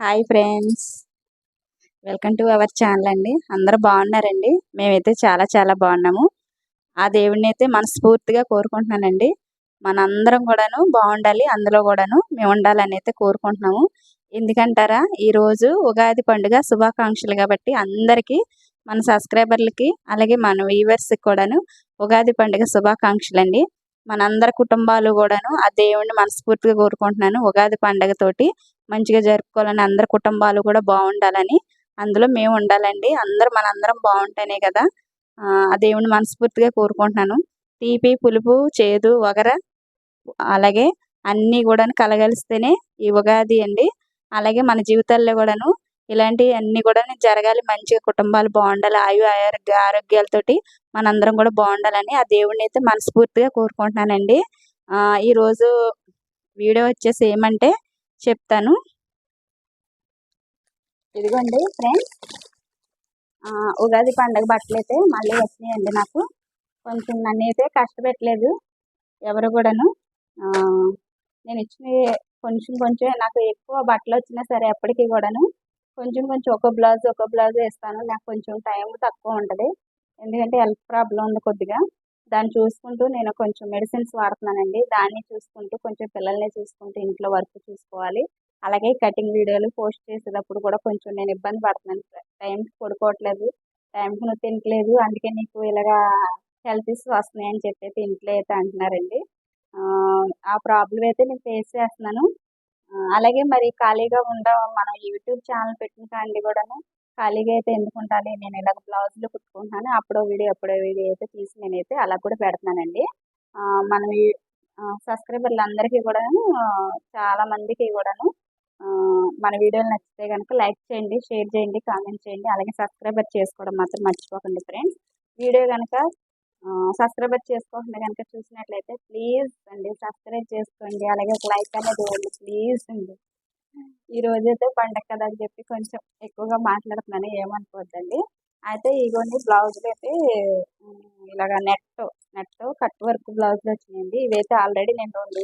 Hi friends. Welcome to our channel అండి. అందరూ బాగున్నారండి? మేమైతే చాలా చాలా బాగున్నాము. ఆ దేవుడిని అయితే మనస్ఫూర్తిగా కోరుకుంటున్నానండి. మనందరం కూడాను బాగుండాలి అందులో కూడాను మేము ఉండాలని అయితే కోరుకుంటున్నాము. ఎందుకంటారా? ఈరోజు ఉగాది పండుగ శుభాకాంక్షలు కాబట్టి అందరికీ మన సబ్స్క్రైబర్లకి అలాగే మన వ్యూవర్స్కి కూడాను ఉగాది పండుగ శుభాకాంక్షలు అండి మనందరి కుటుంబాలు కూడాను ఆ దేవుణ్ణి మనస్ఫూర్తిగా కోరుకుంటున్నాను ఉగాది పండుగతోటి మంచిగా జరుపుకోవాలని అందరి కుటుంబాలు కూడా బాగుండాలని అందులో మేము ఉండాలండి. అందరూ మనందరం బాగుంటేనే కదా. ఆ దేవుని మనస్ఫూర్తిగా కోరుకుంటున్నాను. తీపి పులుపు చేదు వగర అలాగే అన్నీ కూడా కలగలిస్తేనే ఈ ఉగాది అండి. అలాగే మన జీవితాల్లో కూడాను ఇలాంటివి అన్నీ కూడా జరగాలి. మంచిగా కుటుంబాలు బాగుండాలి. ఆయు ఆరోగ్య ఆరోగ్యాలతోటి మనందరం కూడా బాగుండాలని ఆ దేవుడిని అయితే మనస్ఫూర్తిగా కోరుకుంటున్నానండి. ఈరోజు వీడియో వచ్చేసి ఏమంటే చెప్తాను. ఇదిగోండి ఫ్రెండ్స్. ఉగాది పండగ బట్టలు అయితే మళ్ళీ వచ్చినాయండి నాకు. కొంచెం నన్ను అయితే కష్టపెట్టలేదు ఎవరు కూడాను. నేను ఇచ్చిన కొంచెం కొంచెం నాకు ఎక్కువ బట్టలు వచ్చినా సరే ఎప్పటికీ కూడాను కొంచెం కొంచెం ఒక బ్లౌజ్ ఒక బ్లౌజ్ వేస్తాను. నాకు కొంచెం టైం తక్కువ ఉంటుంది. ఎందుకంటే హెల్త్ ప్రాబ్లం ఉంది కొద్దిగా. దాన్ని చూసుకుంటూ నేను కొంచెం మెడిసిన్స్ వాడుతున్నానండి. దాన్ని చూసుకుంటూ కొంచెం పిల్లల్ని చూసుకుంటూ ఇంట్లో వర్క్ చూసుకోవాలి. అలాగే కటింగ్ వీడియోలు పోస్ట్ చేసేటప్పుడు కూడా కొంచెం నేను ఇబ్బంది పడుతున్నాను. టైంకి పడుకోవట్లేదు. టైంకి నువ్వు తినట్లేదు. అందుకే నీకు ఇలాగా హెల్త్ ఇష్యూస్ వస్తున్నాయి అని చెప్పి ఇంట్లో అయితే అంటున్నారండి. ఆ ప్రాబ్లం అయితే నేను ఫేస్ చేస్తున్నాను. అలాగే మరి ఖాళీగా ఉండ మనం యూట్యూబ్ ఛానల్ పెట్టిన కాండి కూడాను ఖాళీగా అయితే ఎందుకు ఉండాలి? నేను ఇలాగ బ్లౌజులు కుట్టుకుంటున్నాను. అప్పుడో వీడియో అప్పుడో వీడియో అయితే తీసి నేనైతే అలా కూడా పెడుతున్నానండి. మనం సబ్స్క్రైబర్లు అందరికీ కూడాను చాలా మందికి కూడాను మన వీడియోలు నచ్చితే కనుక లైక్ చేయండి షేర్ చేయండి కామెంట్ చేయండి. అలాగే సబ్స్క్రైబర్ చేసుకోవడం మాత్రం మర్చిపోకండి ఫ్రెండ్స్. వీడియో కనుక సబ్స్క్రైబర్ చేసుకోకుండా కనుక చూసినట్లయితే ప్లీజ్ అండి సబ్స్క్రైబ్ చేసుకోండి. అలాగే ఒక లైక్ అనేది ఇవ్వండి ప్లీజ్ అండి. ఈ రోజైతే పండగ కదా అని చెప్పి కొంచెం ఎక్కువగా మాట్లాడుతున్నాను ఏమనుకోవద్దండి అయితే ఇగోండి బ్లౌజులు అయితే ఇలాగ నెట్ నెట్ కట్ వర్క్ బ్లౌజులు వచ్చినాయండి. ఇవైతే ఆల్రెడీ నేను రెండు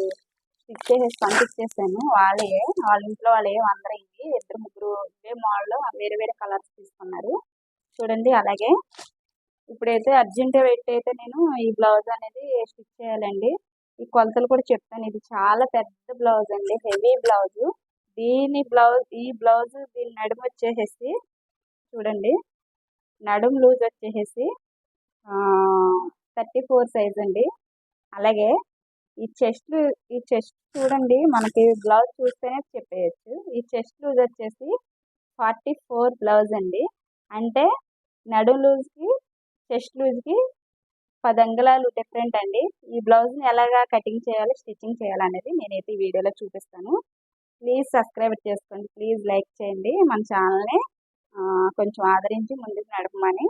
స్టిచ్ చేసేసి పంపించేసాను. వాళ్ళే వాళ్ళ ఇంట్లో వాళ్ళే అందరూ ఇవి ఇద్దరు ముగ్గురు ఇవే మోడల్ వేరే వేరే కలర్స్ తీసుకున్నారు. చూడండి అలాగే. ఇప్పుడైతే అర్జెంట్ వెయిట్ అయితే నేను ఈ బ్లౌజ్ అనేది స్టిచ్ చేయాలండి. ఈ కొలతలు కూడా చెప్తాను. ఇది చాలా పెద్ద బ్లౌజ్ అండి హెవీ బ్లౌజు. దీని బ్లౌజ్ ఈ బ్లౌజ్ దీని నడుము వచ్చేసేసి చూడండి. నడుము లూజ్ వచ్చేసేసి థర్టీ ఫోర్ సైజ్ అండి. అలాగే ఈ చెస్ట్ ఈ చెస్ట్ చూడండి మనకి బ్లౌజ్ చూస్తేనే చెప్పేయచ్చు. ఈ చెస్ట్ లూజ్ వచ్చేసి ఫార్టీ ఫోర్ బ్లౌజ్ అండి. అంటే నడుము లూజ్కి చెస్ట్ లూజ్కి పది అంగుళాలు డిఫరెంట్ అండి. ఈ బ్లౌజ్ని ఎలాగా కటింగ్ చేయాలి స్టిచ్చింగ్ చేయాలి అనేది నేనైతే ఈ వీడియోలో చూపిస్తాను. ప్లీజ్ సబ్స్క్రైబ్ చేసుకోండి. ప్లీజ్ లైక్ చేయండి. మన ఛానల్ని కొంచెం ఆదరించి ముందుకు నడపమని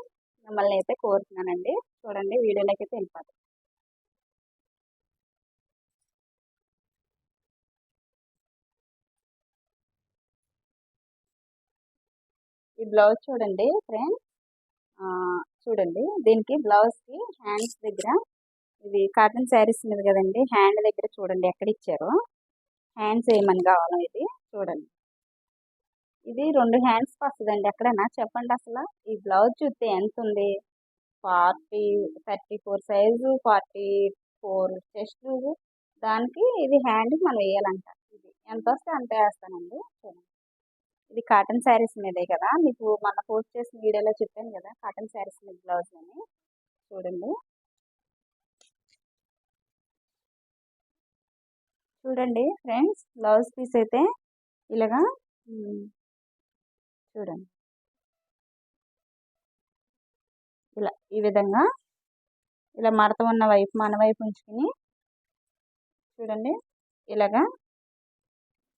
మిమ్మల్ని అయితే కోరుతున్నానండి. చూడండి వీడియోలోకి అయితే వెళ్ళిపోతాం ఈ బ్లౌజ్ చూడండి ఫ్రెండ్స్. చూడండి దీనికి బ్లౌజ్కి హ్యాండ్స్ దగ్గర ఇది కాటన్ శారీస్ మీద కదండి హ్యాండ్ దగ్గర చూడండి ఎక్కడ ఇచ్చారో. హ్యాండ్స్ ఏమని కావాలో ఇది? చూడండి. ఇది రెండు హ్యాండ్స్ వస్తుందండి ఎక్కడైనా. చెప్పండి అసలు. ఈ బ్లౌజ్ చూస్తే ఎంత ఉంది forty thirty four size forty four chest దానికి ఇది హ్యాండ్ మనం వేయాలంట. ఇది ఎంత వస్తే అంత వేస్తానండి. చూడండి. ఇది కాటన్ శారీస్ మీదే కదా. మీకు మన పోస్ట్ చేసిన వీడియోలో చెప్పాను కదా కాటన్ శారీస్ మీద బ్లౌజ్ అని. చూడండి. చూడండి ఫ్రెండ్స్ బ్లౌజ్ పీస్ అయితే ఇలాగా చూడండి. ఇలా ఈ విధంగా ఇలా మడత ఉన్న వైపు మన వైపు ఉంచుకుని చూడండి ఇలాగా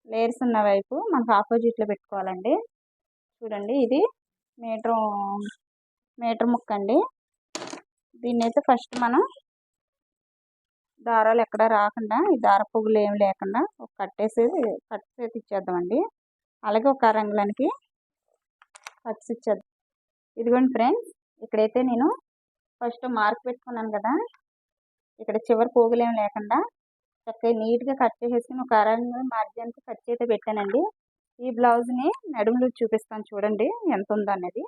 లేయర్స్ ఉన్న వైపు మనకు ఆపోజిట్లో పెట్టుకోవాలండి. చూడండి ఇది మీటర్ మీటర్ ముక్క అండి దీన్ని అయితే ఫస్ట్ మనం దారాలు ఎక్కడ రాకుండా ఈ దార పువ్వులు ఏమి లేకుండా ఒక కట్టేసి కట్ చేసి ఇచ్చేద్దామండి. అలాగే ఒక రంగులనికి కట్స్ ఇచ్చేద్దాం. ఇదిగోండి ఫ్రెండ్స్ ఇక్కడైతే నేను ఫస్ట్ మార్క్ పెట్టుకున్నాను కదా. ఇక్కడ చివరి పోగులు ఏమి లేకుండా చక్కగా నీట్గా కట్ చేసేసి ఒక అరంగు మార్జిన్కి కట్ చేస్తే పెట్టానండి. ఈ బ్లౌజ్ని నడుములు చూపిస్తాను చూడండి ఎంత ఉందో అనేది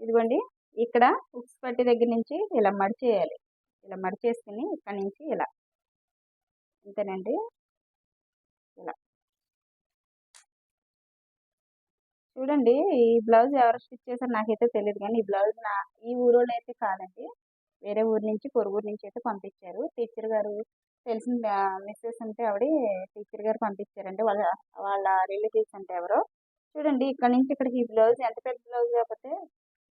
ఇదిగోండి ఇక్కడ ఉక్స్ పట్టి దగ్గర నుంచి ఇలా మడిచేయాలి. ఇలా మడిచేసుకుని ఇక్కడ నుంచి ఇలా. అంతేనండి? ఇలా. చూడండి ఈ బ్లౌజ్ ఎవరు స్టిచ్ చేశారు నాకైతే తెలియదు కానీ ఈ బ్లౌజ్ నా ఈ ఊరోళ్ళు అయితే కాదండి. వేరే ఊరు నుంచి పొరుగురు నుంచి అయితే పంపించారు. టీచర్ గారు తెలిసిన మిస్సెస్ అంటే ఆవిడ టీచర్ గారు పంపించారండి. వాళ్ళ వాళ్ళ రిలేటివ్స్ అంటే ఎవరో. చూడండి ఇక్కడ నుంచి ఇక్కడికి ఈ బ్లౌజ్ ఎంత పెద్ద బ్లౌజ్ కాకపోతే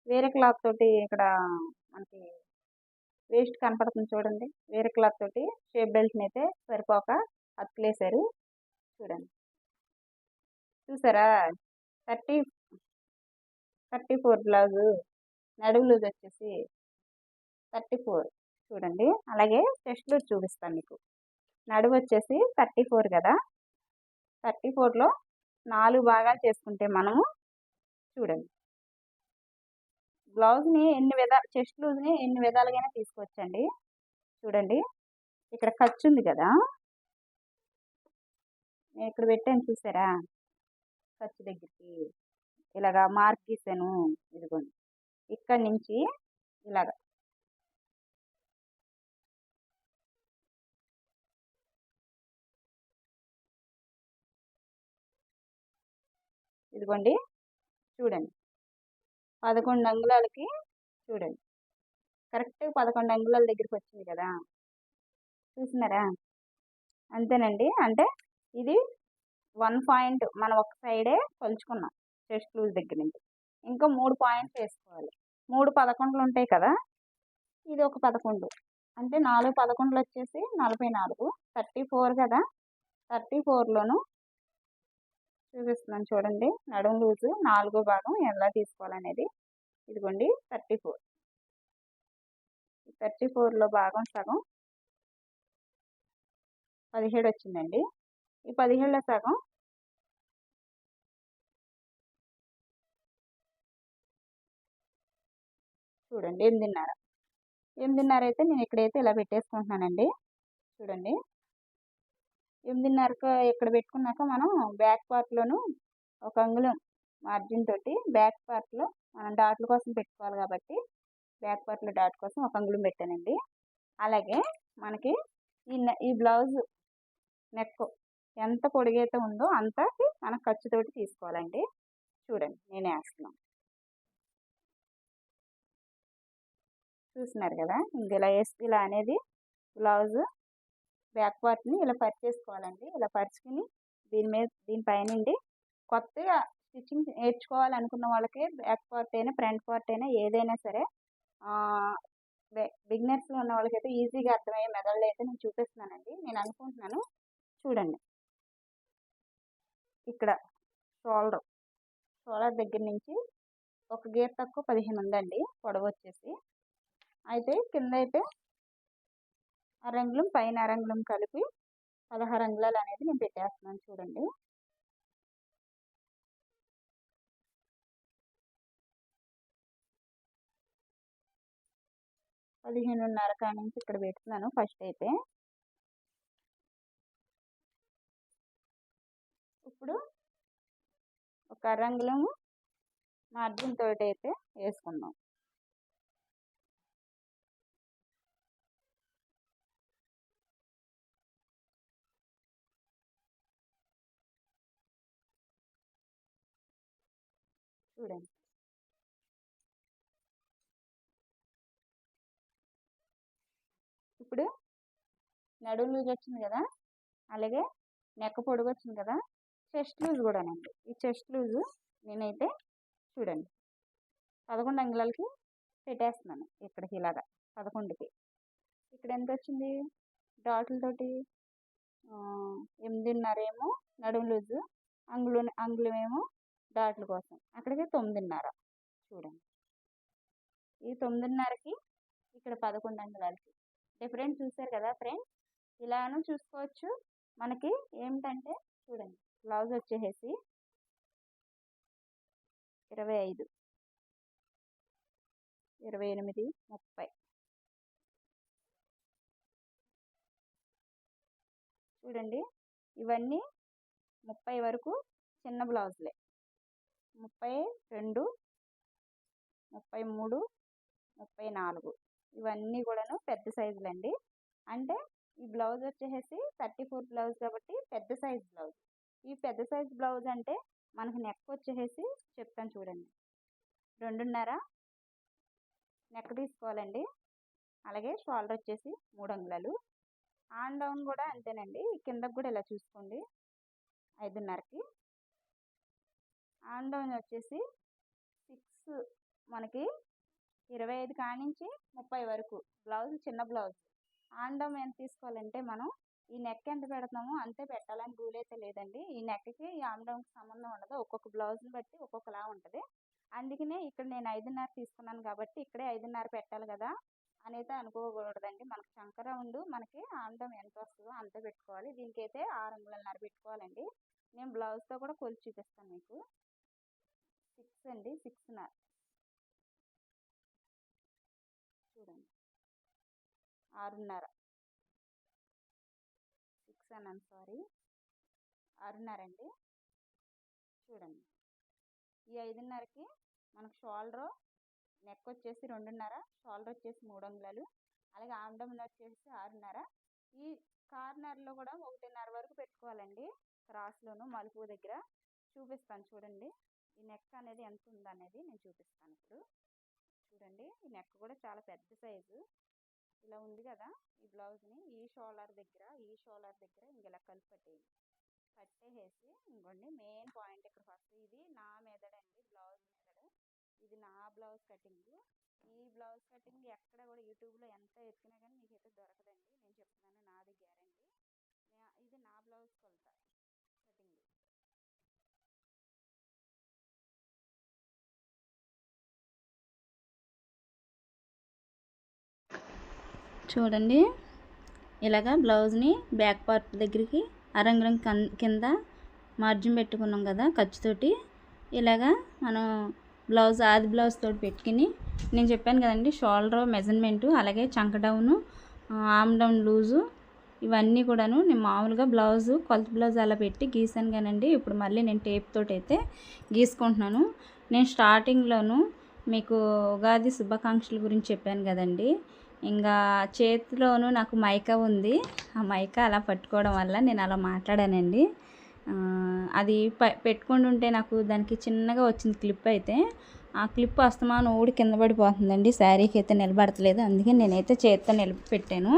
వేరే క్లాత్ తోటి ఇక్కడ మనకి వేస్ట్ కనపడుతుంది చూడండి. వేరే క్లాత్ తోటి షేప్ బెల్ట్ని అయితే సరిపోక అతుకులేశారు. చూడండి. చూసారా? థర్టీ థర్టీ ఫోర్ బ్లౌజు నడుము లూజ్ వచ్చేసి థర్టీ ఫోర్ చూడండి. అలాగే చెస్ట్ లూజ్ చూపిస్తాను మీకు. నడుము వచ్చేసి థర్టీ ఫోర్ కదా? థర్టీ ఫోర్లో నాలుగు భాగాలు చేసుకుంటే మనము చూడండి. బ్లౌజ్ని ఎన్ని విధాలు చెస్ట్ లూజ్ని ఎన్ని విధాలుగానే తీసుకోవచ్చండి చూడండి. ఇక్కడ ఖర్చు ఉంది కదా. నేను ఇక్కడ పెట్టాను చూసారా? ఖర్చు దగ్గరికి. ఇలాగా మార్క్ గీసాను. ఇదిగోండి. ఇక్కడ నుంచి ఇలాగా. ఇదిగోండి. చూడండి. పదకొండు అంగుళాలకి చూడండి. కరెక్ట్గా పదకొండు అంగుళాల దగ్గరికి వచ్చింది కదా. చూసినారా? అంతేనండి. అంటే ఇది వన్ పాయింట్ మనం ఒక సైడే కొలుచుకున్నాం చెస్ట్ లూజ్ దగ్గర నుంచి. ఇంకా మూడు పాయింట్స్ వేసుకోవాలి. మూడు పదకొండులు ఉంటాయి కదా. ఇది ఒక పదకొండు. అంటే నాలుగు పదకొండులు వచ్చేసి నలభై నాలుగు. థర్టీ ఫోర్ కదా. థర్టీ ఫోర్లోను చూపిస్తున్నాను చూడండి. నడుము లూజు నాలుగో భాగం ఎలా తీసుకోవాలనేది. ఇదిగోండి థర్టీ ఫోర్. థర్టీ ఫోర్లో భాగం సగం. పదిహేడు వచ్చిందండి. ఈ పదిహేడులో సగం. చూడండి ఎనిమిదిన్నర. ఎనిమిదిన్నర అయితే నేను ఇక్కడైతే ఇలా పెట్టేసుకుంటున్నానండి. చూడండి. ఎనిమిదిన్నరకు ఇక్కడ పెట్టుకున్నాక మనం బ్యాక్ పార్ట్లోను ఒక అంగుళం మార్జిన్ తోటి బ్యాక్ పార్ట్లో మనం డాట్ల కోసం పెట్టుకోవాలి కాబట్టి బ్యాక్ పార్ట్లో డాట్ కోసం ఒక అంగుళం పెట్టానండి. అలాగే మనకి ఈ ఈ బ్లౌజ్ నెక్ ఎంత పొడిగైతే ఉందో అంతకి మనం ఖర్చుతోటి తీసుకోవాలండి. చూడండి నేను వేస్తున్నాను. చూస్తున్నారు కదా ఇంక ఇలా వేసి ఇలా అనేది బ్లౌజ్ బ్యాక్ పార్ట్ని ఇలా పరిచేసుకోవాలండి. ఇలా పరుచుకుని దీని మీద దీనిపైనండి కొత్తగా స్టిచ్చింగ్ నేర్చుకోవాలనుకున్న వాళ్ళకి బ్యాక్ పార్ట్ అయినా ఫ్రంట్ పార్ట్ అయినా ఏదైనా సరే బిగినర్స్ ఉన్న వాళ్ళకైతే ఈజీగా అర్థమయ్యే మెథడ్లో అయితే నేను చూపిస్తున్నానండి. నేను అనుకుంటున్నాను. చూడండి. ఇక్కడ షోల్డర్ షోల్డర్ దగ్గర నుంచి ఒక గేర్ తక్కువ పదిహేను ఉందండి పొడవు వచ్చేసి. అయితే కింద అయితే అరంగులం పైన అరంగులం కలిపి పదహారు అంగుళాలు అనేది నేను పెట్టేస్తున్నాను చూడండి. పదిహేనున్నర కాడ నుంచి ఇక్కడ పెడుతున్నాను ఫస్ట్ అయితే. ఇప్పుడు ఒక అరంగులము మార్జిన్ తోటి అయితే వేసుకుందాం. చూడండి. ఇప్పుడు నడుము లూజ్ వచ్చింది కదా? అలాగే నెక్క పొడుగు వచ్చింది కదా? చెస్ట్ లూజ్ కూడానండి. ఈ చెస్ట్ లూజు నేనైతే చూడండి. పదకొండు అంగుళాలకి పెట్టేస్తున్నాను ఇక్కడికి ఇలాగా పదకొండుకి. ఇక్కడ ఎంత వచ్చింది? డాట్లతోటి ఎనిమిదిన్నర ఏమో నడుము లూజు అంగుళం అంగుళం ఏమో డాట్ల కోసం. అక్కడికి తొమ్మిదిన్నర. చూడండి. ఈ తొమ్మిదిన్నరకి ఇక్కడ పదకొండు అంగుళాలకి డిఫరెంట్ చూసారు కదా ఫ్రెండ్స్ ఇలాను చూసుకోవచ్చు. మనకి ఏమిటంటే చూడండి. బ్లౌజ్ వచ్చేసి ఇరవై ఐదు. ఇరవై ఎనిమిది ముప్పై. చూడండి. ఇవన్నీ ముప్పై వరకు చిన్న బ్లౌజులే. ముప్పై రెండు ముప్పై మూడు ముప్పై నాలుగు. ఇవన్నీ కూడాను పెద్ద సైజులండి. అంటే ఈ బ్లౌజ్ వచ్చేసి థర్టీ ఫోర్ బ్లౌజ్ కాబట్టి పెద్ద సైజ్ బ్లౌజ్. ఈ పెద్ద సైజ్ బ్లౌజ్ అంటే మనకు నెక్ వచ్చేసి చెప్తాను చూడండి. రెండున్నర నెక్ తీసుకోవాలండి. అలాగే షోల్డర్ వచ్చేసి మూడు అంగుళాలు ఆన్ డౌన్ కూడా అంతేనండి. కిందకు కూడా ఇలా చూసుకోండి. ఐదున్నరకి. ఆన్ డౌన్ వచ్చేసి సిక్స్ మనకి ఇరవై ఐదు కానించి ముప్పై వరకు బ్లౌజ్ చిన్న బ్లౌజ్. ఆన్ డౌన్ ఎంత తీసుకోవాలంటే మనం ఈ నెక్ ఎంత పెడతామో అంతే పెట్టాలని రూల్ అయితే లేదండి. ఈ నెక్కి ఈ ఆన్ డౌన్కి సంబంధం ఉండదు. ఒక్కొక్క బ్లౌజ్ని బట్టి ఒక్కొక్కలా ఉంటుంది. అందుకనే ఇక్కడ నేను ఐదున్నర తీసుకున్నాను కాబట్టి ఇక్కడే ఐదున్నర పెట్టాలి కదా అనేది అనుకోకూడదండి. మనకి చంకర రౌండ్ మనకి ఆండం ఎంత వస్తుందో అంతే పెట్టుకోవాలి. దీనికైతే ఆరు అంగుళన్నర పెట్టుకోవాలండి. నేను బ్లౌజ్తో కూడా కొలిచి చూపిస్తాను మీకు. సిక్స్ అండి సిక్స్న్నర చూడండి. ఆరున్నర. సిక్స్ అన్నాను సారీ. ఆరున్నర అండి. చూడండి. ఈ ఐదున్నరకి మనకు షోల్డర్ నెక్ వచ్చేసి రెండున్నర షోల్డర్ వచ్చేసి మూడు అంగుళాలు అలాగే ఆమ్డమ్ వచ్చేసి ఆరున్నర. ఈ కార్నర్లో కూడా ఒకటిన్నర వరకు పెట్టుకోవాలండి క్రాస్లోను మలుపు దగ్గర. చూపిస్తాను చూడండి. ఈ నెక్ అనేది ఎంత ఉందనేది నేను చూపిస్తాను ఇప్పుడు. చూడండి ఈ నెక్ కూడా చాలా పెద్ద సైజు ఇలా ఉంది కదా ఈ బ్లౌజ్ని ఈ షోల్డర్ దగ్గర ఈ షోల్డర్ దగ్గర ఇంక ఇలా కలిపి పట్టేయండి. పట్టేసి ఇంకోండి మెయిన్ పాయింట్ ఇక్కడ ఫస్ట్ ఇది నా మెదడండి బ్లౌజ్ మెదడు. ఇది నా బ్లౌజ్ కటింగ్ ఈ బ్లౌజ్ కటింగ్ ఎక్కడ కూడా యూట్యూబ్లో ఎంత ఎత్తినా కానీ మీకు అయితే దొరకదండి. నేను చెప్తున్నాను నాది గ్యారంటీ చూడండి. ఇలాగా బ్లౌజ్ని బ్యాక్ పార్ట్ దగ్గరికి అరంగురం కింద మార్జిన్ పెట్టుకున్నాం కదా ఖర్చుతోటి. ఇలాగా మనం బ్లౌజ్ ఆది బ్లౌజ్ తోటి పెట్టుకుని నేను చెప్పాను కదండి షోల్డర్ మెజర్మెంటు అలాగే చంక డౌను ఆమ్ డౌన్ లూజు ఇవన్నీ కూడాను నేను మామూలుగా బ్లౌజు కొలత బ్లౌజ్ అలా పెట్టి గీసాను కానండి. ఇప్పుడు మళ్ళీ నేను టేప్ తోటి అయితే గీసుకుంటున్నాను. నేను స్టార్టింగ్లోను మీకు ఉగాది శుభాకాంక్షల గురించి చెప్పాను కదండి. ఇంకా చేతిలోనూ నాకు మైకా ఉంది. ఆ మైకా అలా పట్టుకోవడం వల్ల నేను అలా మాట్లాడానండి. అది పెట్టుకుంటుంటే ఉంటే నాకు దానికి చిన్నగా వచ్చింది క్లిప్ అయితే. ఆ క్లిప్ అస్తమానం ఊడి కింద పడిపోతుందండి. శారీకి అయితే నిలబడతలేదు. అందుకే నేనైతే చేతితో నిలిపి పెట్టాను.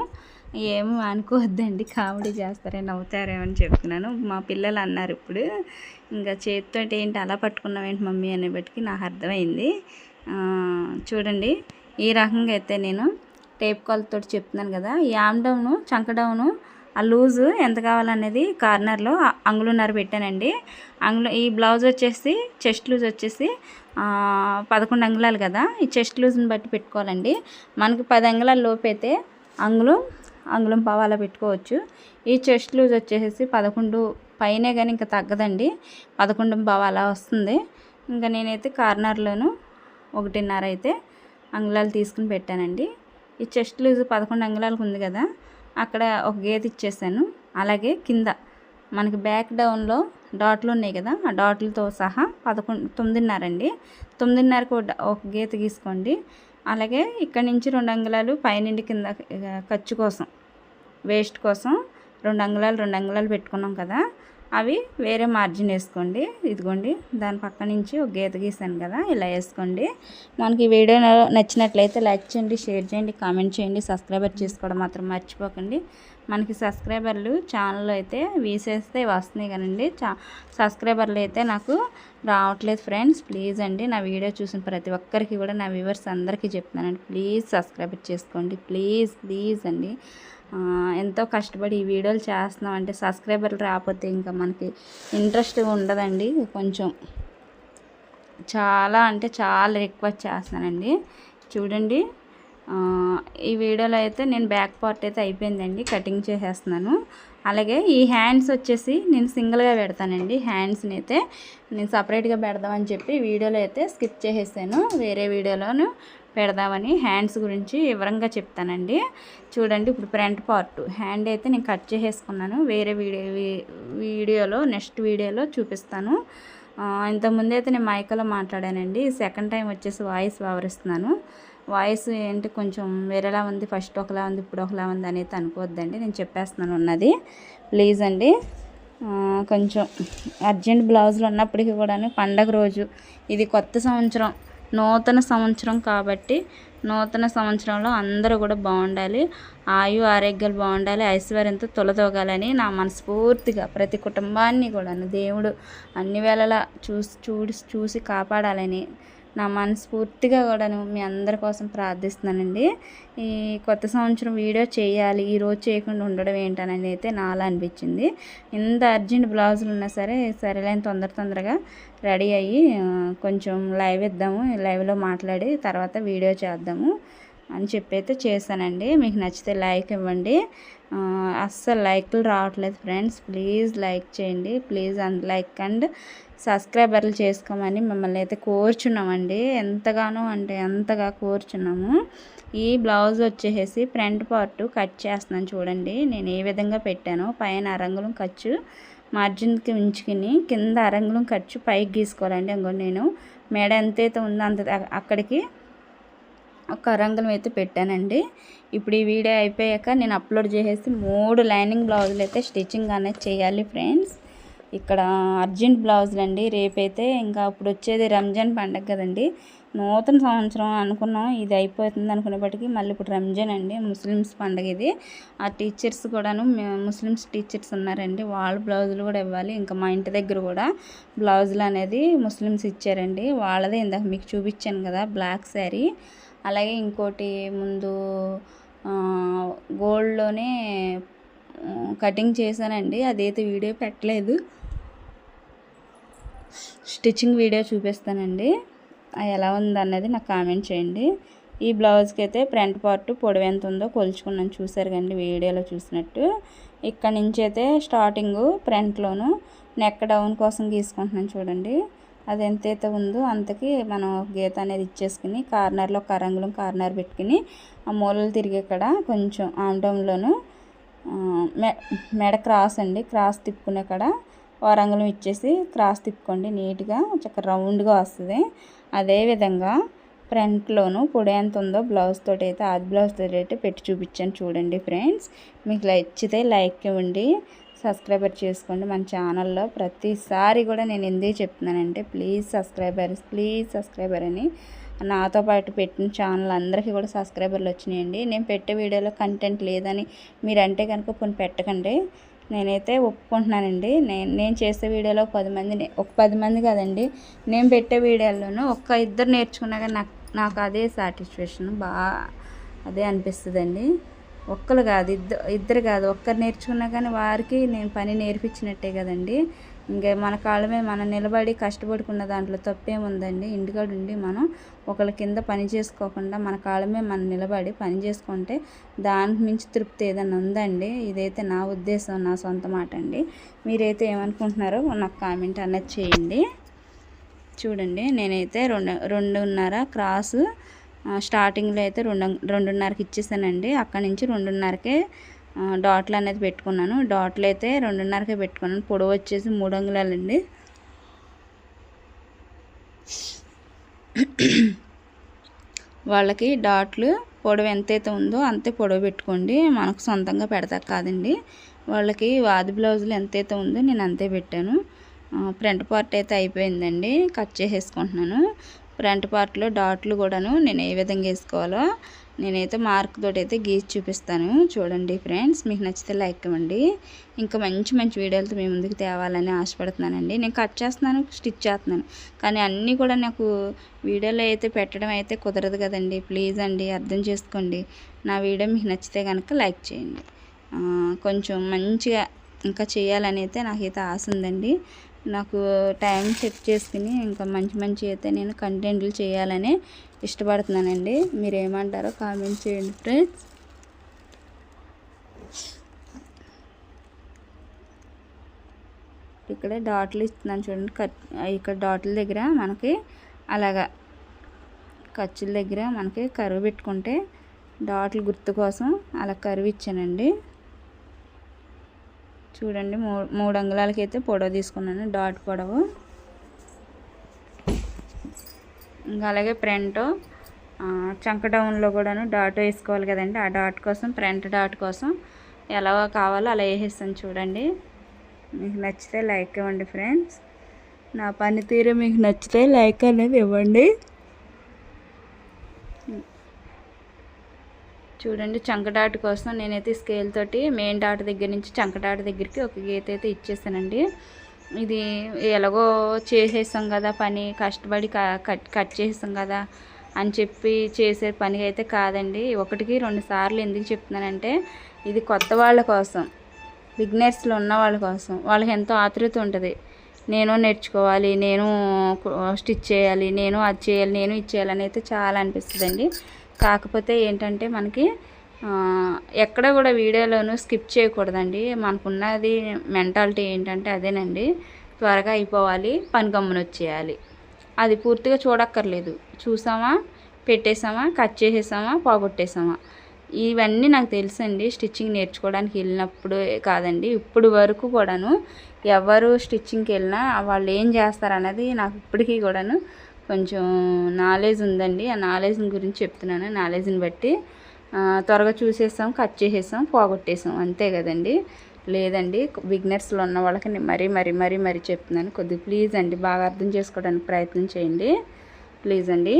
ఏమో అనుకోవద్దండి కామెడీ చేస్తారని నవ్వుతారేమో అని చెప్తున్నాను. మా పిల్లలు అన్నారు ఇప్పుడు. ఇంకా చేతితో ఏంటి అలా పట్టుకున్నామేంటి మమ్మీ అనే నాకు అర్థమైంది. చూడండి. ఈ రకంగా అయితే నేను టేప్ కాల్తో చెప్తున్నాను కదా ఈ ఆమ్ డౌను చంక డౌను ఆ లూజు ఎంత కావాలనేది కార్నర్లో అంగులున్నర పెట్టానండి. అంగులు ఈ బ్లౌజ్ వచ్చేసి చెస్ట్ లూజ్ వచ్చేసి పదకొండు అంగుళాలు కదా ఈ చెస్ట్ లూజ్ని బట్టి పెట్టుకోవాలండి. మనకి పది అంగుళాల లోపైతే అయితే అంగుళం అంగుళం పావాలా పెట్టుకోవచ్చు. ఈ చెస్ట్ లూజ్ వచ్చేసి పదకొండు పైనే కానీ ఇంకా తగ్గదండి. పదకొండు పావాలా వస్తుంది. ఇంకా నేనైతే కార్నర్లోను ఒకటిన్నర అయితే అంగుళాలు తీసుకుని పెట్టానండి. ఈ చెస్ట్ లూజ్ పదకొండు అంగుళాలకు ఉంది కదా అక్కడ ఒక గీత ఇచ్చేసాను. అలాగే కింద మనకి బ్యాక్ డౌన్లో డాట్లు ఉన్నాయి కదా ఆ డాట్లతో సహా పదకొండు తొమ్మిదిన్నర అండి. తొమ్మిదిన్నరకు ఒక గీత గీసుకోండి అలాగే ఇక్కడ నుంచి రెండు అంగుళాలు పైనుండి కింద ఖర్చు కోసం వేస్ట్ కోసం రెండు అంగుళాలు రెండు అంగుళాలు పెట్టుకున్నాం కదా అవి వేరే మార్జిన్ వేసుకోండి. ఇదిగోండి దాని పక్క నుంచి ఒక గీత గీసాను కదా ఇలా వేసుకోండి. మనకి వీడియో నచ్చినట్లయితే లైక్ చేయండి షేర్ చేయండి కామెంట్ చేయండి సబ్స్క్రైబర్ చేసుకోవడం మాత్రం మర్చిపోకండి. మనకి సబ్స్క్రైబర్లు ఛానల్లో అయితే వీసేస్తే వస్తున్నాయి కదండి. చా సబ్స్క్రైబర్లు అయితే నాకు రావట్లేదు ఫ్రెండ్స్ ప్లీజ్ అండి. నా వీడియో చూసిన ప్రతి ఒక్కరికి కూడా నా వ్యూవర్స్ అందరికీ చెప్తున్నానండి. ప్లీజ్ సబ్స్క్రైబ్ చేసుకోండి ప్లీజ్ ప్లీజ్ అండి. ఎంతో కష్టపడి ఈ వీడియోలు చేస్తున్నాం. అంటే సబ్స్క్రైబర్లు రాకపోతే ఇంకా మనకి ఇంట్రెస్ట్ ఉండదండి కొంచెం. చాలా అంటే చాలా రిక్వెస్ట్ చేస్తున్నానండి. చూడండి. ఈ వీడియోలో అయితే నేను బ్యాక్ పార్ట్ అయితే అయిపోయిందండి. కటింగ్ చేసేస్తున్నాను. అలాగే ఈ హ్యాండ్స్ వచ్చేసి నేను సింగిల్గా పెడతానండి. హ్యాండ్స్ని అయితే నేను సపరేట్గా పెడదామని చెప్పి వీడియోలో అయితే స్కిప్ చేసేసాను. వేరే వీడియోలోను పెడదామని హ్యాండ్స్ గురించి వివరంగా చెప్తానండి. చూడండి ఇప్పుడు ఫ్రంట్ పార్ట్. హ్యాండ్ అయితే నేను కట్ చేసేసుకున్నాను. వేరే వీడియో వీడియోలో నెక్స్ట్ వీడియోలో చూపిస్తాను. ఇంతకుముందు అయితే నేను మైకలో మాట్లాడానండి. సెకండ్ టైం వచ్చేసి వాయిస్ వివరిస్తున్నాను. వాయిస్ ఏంటి కొంచెం వేరేలా ఉంది ఫస్ట్ ఒకలా ఉంది ఇప్పుడు ఒకలా ఉంది అనేది అనుకోవద్దండి. నేను చెప్పేస్తున్నాను ఉన్నది. ప్లీజ్ అండి. కొంచెం అర్జెంట్ బ్లౌజులు ఉన్నప్పటికీ కూడా పండగ రోజు ఇది కొత్త సంవత్సరం. నూతన సంవత్సరం కాబట్టి నూతన సంవత్సరంలో అందరూ కూడా బాగుండాలి. ఆయు ఆరోగ్యాలు బాగుండాలి. ఐశ్వర్యంతో తొలతోగాలని నా మనస్ఫూర్తిగా ప్రతి కుటుంబాన్ని కూడా దేవుడు అన్ని వేళలా చూసి చూసి చూసి కాపాడాలని నా మనస్ఫూర్తిగా కూడాను మీ అందరి కోసం ప్రార్థిస్తున్నానండి. ఈ కొత్త సంవత్సరం వీడియో చేయాలి ఈరోజు చేయకుండా ఉండడం ఏంటనేది అయితే నాలా అనిపించింది. ఇంత అర్జెంట్ బ్లౌజులు ఉన్నా సరే సరేలేని తొందర తొందరగా రెడీ అయ్యి కొంచెం లైవ్ ఇద్దాము లైవ్లో మాట్లాడి తర్వాత వీడియో చేద్దాము. అని చెప్పి అయితే చేశానండి. మీకు నచ్చితే లైక్ ఇవ్వండి. అస్సలు లైక్లు రావట్లేదు ఫ్రెండ్స్. ప్లీజ్ లైక్ చేయండి. ప్లీజ్ అండ్ లైక్ అండ్ సబ్స్క్రైబర్లు చేసుకోమని మిమ్మల్ని అయితే కోరుచున్నామండి. ఎంతగానో అంటే ఎంతగా కోరుచున్నాము. ఈ బ్లౌజ్ వచ్చేసి ఫ్రంట్ పార్ట్ కట్ చేస్తున్నాను చూడండి. నేను ఏ విధంగా పెట్టానో పైన అరంగులం ఖర్చు మార్జిన్కి ఉంచుకుని కింద అరంగులం ఖర్చు పైకి గీసుకోవాలండి. ఇంకో నేను మెడ ఎంతైతే ఉందో అంత అక్కడికి ఒక రంగులు అయితే పెట్టానండి. ఇప్పుడు ఈ వీడియో అయిపోయాక నేను అప్లోడ్ చేసేసి మూడు లైనింగ్ బ్లౌజులు అయితే స్టిచ్చింగ్ అనేది చేయాలి ఫ్రెండ్స్. ఇక్కడ అర్జెంట్ బ్లౌజులు అండి రేపైతే ఇంకా ఇప్పుడు వచ్చేది రంజాన్ పండగ కదండి. నూతన సంవత్సరం అనుకున్నాం. ఇది అయిపోతుంది అనుకునేప్పటికీ మళ్ళీ ఇప్పుడు రంజాన్ అండి. ముస్లిమ్స్ పండగ ఇది. ఆ టీచర్స్ కూడాను ముస్లిమ్స్ టీచర్స్ ఉన్నారండి. వాళ్ళ బ్లౌజులు కూడా ఇవ్వాలి. ఇంకా మా ఇంటి దగ్గర కూడా బ్లౌజులు అనేది ముస్లిమ్స్ ఇచ్చారండి. వాళ్ళదే ఇందాక మీకు చూపించాను కదా బ్లాక్ శారీ. అలాగే ఇంకోటి ముందు గోల్డ్లోనే కటింగ్ చేశానండి. అదైతే వీడియో పెట్టలేదు. స్టిచ్చింగ్ వీడియో చూపిస్తానండి. అది ఎలా ఉందన్నది నాకు కామెంట్ చేయండి. ఈ బ్లౌజ్కి అయితే ఫ్రంట్ పార్ట్ పొడవు ఎంత ఉందో కొలుచుకున్నాను. చూసారు కండి వీడియోలో చూసినట్టు. ఇక్కడ నుంచి అయితే స్టార్టింగ్ ఫ్రంట్లోను నెక్ డౌన్ కోసం గీసుకుంటున్నాను చూడండి. అది ఎంతైతే ఉందో అంతకి మనం గీత అనేది ఇచ్చేసుకుని కార్నర్లో ఒక అరంగులం కార్నర్ పెట్టుకుని ఆ మూలలు తిరిగే కడ కొంచెం ఆమ్డౌన్లోను మెడ క్రాస్ అండి క్రాస్ తిప్పుకునే కడ వారంగులం ఇచ్చేసి క్రాస్ తిప్పుకోండి నీట్గా చక్కగా రౌండ్గా వస్తుంది. అదేవిధంగా ఫ్రంట్లోను పొడి ఎంత ఉందో బ్లౌజ్ తోటి అయితే ఆది బ్లౌజ్ తోటి అయితే పెట్టి చూపించాను చూడండి ఫ్రెండ్స్. మీకు నచ్చితే లైక్ ఇవ్వండి. సబ్స్క్రైబర్ చేసుకోండి మన ఛానల్లో. ప్రతిసారి కూడా నేను ఎందుకు చెప్తున్నానంటే ప్లీజ్ సబ్స్క్రైబర్స్ ప్లీజ్ సబ్స్క్రైబర్ అని నాతో పాటు పెట్టిన ఛానల్ అందరికీ కూడా సబ్స్క్రైబర్లు వచ్చినాయండి. నేను పెట్టే వీడియోలో కంటెంట్ లేదని మీరంటే కనుక కొన్ని పెట్టకండి. నేనైతే ఒప్పుకుంటున్నానండి. నేను నేను చేసే వీడియోలో పది మంది ఒక పది మంది కదండి. నేను పెట్టే వీడియోలోనూ ఒక్క ఇద్దరు నేర్చుకున్నా కానీ నాకు నాకు అదే సాటిస్ఫాక్షన్ బాగా అదే అనిపిస్తుందండి. ఒక్కరు కాదు ఇద్దరు ఇద్దరు కాదు. ఒక్కరు నేర్చుకున్నా కానీ వారికి నేను పని నేర్పించినట్టే కదండి. ఇంకా మన కాళ్ళమే మనం నిలబడి కష్టపడుకున్న దాంట్లో తప్పేముందండి. ఇంటికాడ ఉండి మనం ఒకళ్ళ కింద పని చేసుకోకుండా మన కాళ్ళమే మనం నిలబడి పని చేసుకుంటే దానికి మించి తృప్తి ఏదైనా ఉందండి? ఇదైతే నా ఉద్దేశం నా సొంత మాట అండి. మీరైతే ఏమనుకుంటున్నారో నాకు కామెంట్ అన్నది చేయండి. చూడండి నేనైతే రెండు రెండున్నర క్రాసు స్టార్టింగ్లో అయితే రెండు రెండున్నరకి ఇచ్చేసానండి. అక్కడి నుంచి రెండున్నరకే డాట్లు అనేది పెట్టుకున్నాను. డాట్లు అయితే రెండున్నరకే పెట్టుకున్నాను. పొడవు వచ్చేసి మూడు అంగుళాలండి వాళ్ళకి డాట్లు పొడవు ఎంతైతే ఉందో అంతే పొడవు పెట్టుకోండి. మనకు సొంతంగా పెడతా కాదండి. వాళ్ళకి వాది బ్లౌజులు ఎంతైతే ఉందో నేను అంతే పెట్టాను. ఫ్రంట్ పార్ట్ అయితే అయిపోయిందండి. కట్ చేసేసుకుంటున్నాను. ఫ్రంట్ పార్ట్లో డాట్లు కూడాను నేను ఏ విధంగా వేసుకోవాలో నేనైతే మార్క్ తోటి అయితే గీసి చూపిస్తాను. చూడండి ఫ్రెండ్స్ మీకు నచ్చితే లైక్ ఇవ్వండి. ఇంకా మంచి మంచి వీడియోలతో మీ ముందుకు తేవాలని ఆశపడుతున్నానండి. నేను కట్ చేస్తున్నాను స్టిచ్ చేస్తున్నాను. కానీ అన్నీ కూడా నాకు వీడియోలో అయితే పెట్టడం అయితే కుదరదు కదండి. ప్లీజ్ అండి అర్థం చేసుకోండి. నా వీడియో మీకు నచ్చితే కనుక లైక్ చేయండి. కొంచెం మంచిగా ఇంకా చేయాలని అయితే నాకైతే ఆశ ఉందండి. నాకు టైం చెక్ చేసుకుని ఇంకా మంచి మంచి అయితే నేను కంటెంట్లు చేయాలని ఇష్టపడుతున్నానండి. మీరు ఏమంటారో కామెంట్ చేయండి ఫ్రెండ్స్. ఇక్కడ డాట్లు ఇస్తున్నాను చూడండి. కట్ ఇక్కడ డాట్ల దగ్గర మనకి అలాగా ఖర్చుల దగ్గర మనకి కరువు పెట్టుకుంటే డాట్లు గుర్తు కోసం అలా కరువు ఇచ్చానండి. చూడండి మూ మూడు అంగుళాలకి అయితే పొడవు తీసుకున్నాను డాట్ పొడవు. ఇంకా అలాగే ప్రింట్ చంక డౌన్లో కూడాను డాట్ వేసుకోవాలి కదండి ఆ డాట్ కోసం ప్రింట్ డాట్ కోసం ఎలా కావాలో అలా వేసేస్తాను చూడండి. మీకు నచ్చితే లైక్ ఇవ్వండి ఫ్రెండ్స్. నా పనితీరు మీకు నచ్చితే లైక్ అనేది ఇవ్వండి. చూడండి చంకడాట కోసం నేనైతే స్కేల్ తోటి మెయిన్ డాట్ దగ్గర నుంచి చంకడాటి దగ్గరికి ఒక గీత అయితే ఇచ్చేసానండి. ఇది ఎలాగో చేసేసాం కదా పని కష్టపడి కట్ కట్ చేసాం కదా అని చెప్పి చేసే పని అయితే కాదండి. ఒకటికి రెండు సార్లు ఎందుకు చెప్తున్నానంటే ఇది కొత్త వాళ్ళ కోసం బిగ్నర్స్లో ఉన్న వాళ్ళ కోసం. వాళ్ళకి ఎంతో ఆతృత ఉంటుంది. నేను నేర్చుకోవాలి నేను స్టిచ్ చేయాలి నేను అది చేయాలి నేను ఇది చేయాలని అయితే చాలా అనిపిస్తుందండి. కాకపోతే ఏంటంటే మనకి ఎక్కడ కూడా వీడియోలోనూ స్కిప్ చేయకూడదండి. మనకున్నది మెంటాలిటీ ఏంటంటే అదేనండి. త్వరగా అయిపోవాలి పని గమ్మున వచ్చేయాలి. అది పూర్తిగా చూడక్కర్లేదు. చూసామా? పెట్టేసామా? కట్ చేసేసామా? పోగొట్టేసామా? ఇవన్నీ నాకు తెలుసండి స్టిచ్చింగ్ నేర్చుకోవడానికి వెళ్ళినప్పుడు కాదండి. ఇప్పుడు వరకు కూడాను ఎవరు స్టిచ్చింగ్కి వెళ్ళినా వాళ్ళు ఏం చేస్తారన్నది నాకు ఇప్పటికీ కూడాను కొంచెం నాలెడ్జ్ ఉందండి. ఆ నాలెడ్జ్ని గురించి చెప్తున్నాను. నాలెడ్జ్ని బట్టి త్వరగా చూసేసాం కట్ చేసేసాం పోగొట్టేసాం అంతే కదండి. లేదండి బిగినర్స్లో ఉన్న వాళ్ళకి నేను మరీ మరీ మరీ మరీ చెప్తున్నాను. కొద్దిగా ప్లీజ్ అండి బాగా అర్థం చేసుకోవడానికి ప్రయత్నం చేయండి. ప్లీజ్ అండి.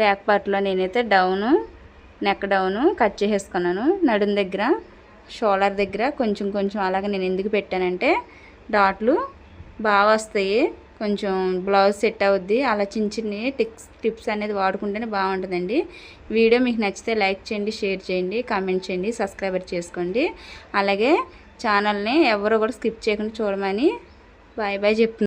బ్యాక్ పార్ట్లో నేనైతే డౌను నెక్ డౌను కట్ చేసేసుకున్నాను. నడుం దగ్గర షోలర్ దగ్గర కొంచెం కొంచెం అలాగే నేను ఎందుకు పెట్టానంటే డాట్లు బాగా వస్తాయి. కొంచెం బ్లౌజ్ సెట్ అవుద్ది. అలా చిన్న చిన్న టిక్స్ టిప్స్ అనేది వాడుకుంటేనే బాగుంటుందండి. వీడియో మీకు నచ్చితే లైక్ చేయండి షేర్ చేయండి కామెంట్ చేయండి సబ్స్క్రైబర్ చేసుకోండి. అలాగే ఛానల్ని ఎవరు కూడా స్కిప్ చేయకుండా చూడమని బాయ్ బాయ్ చెప్తున్నాను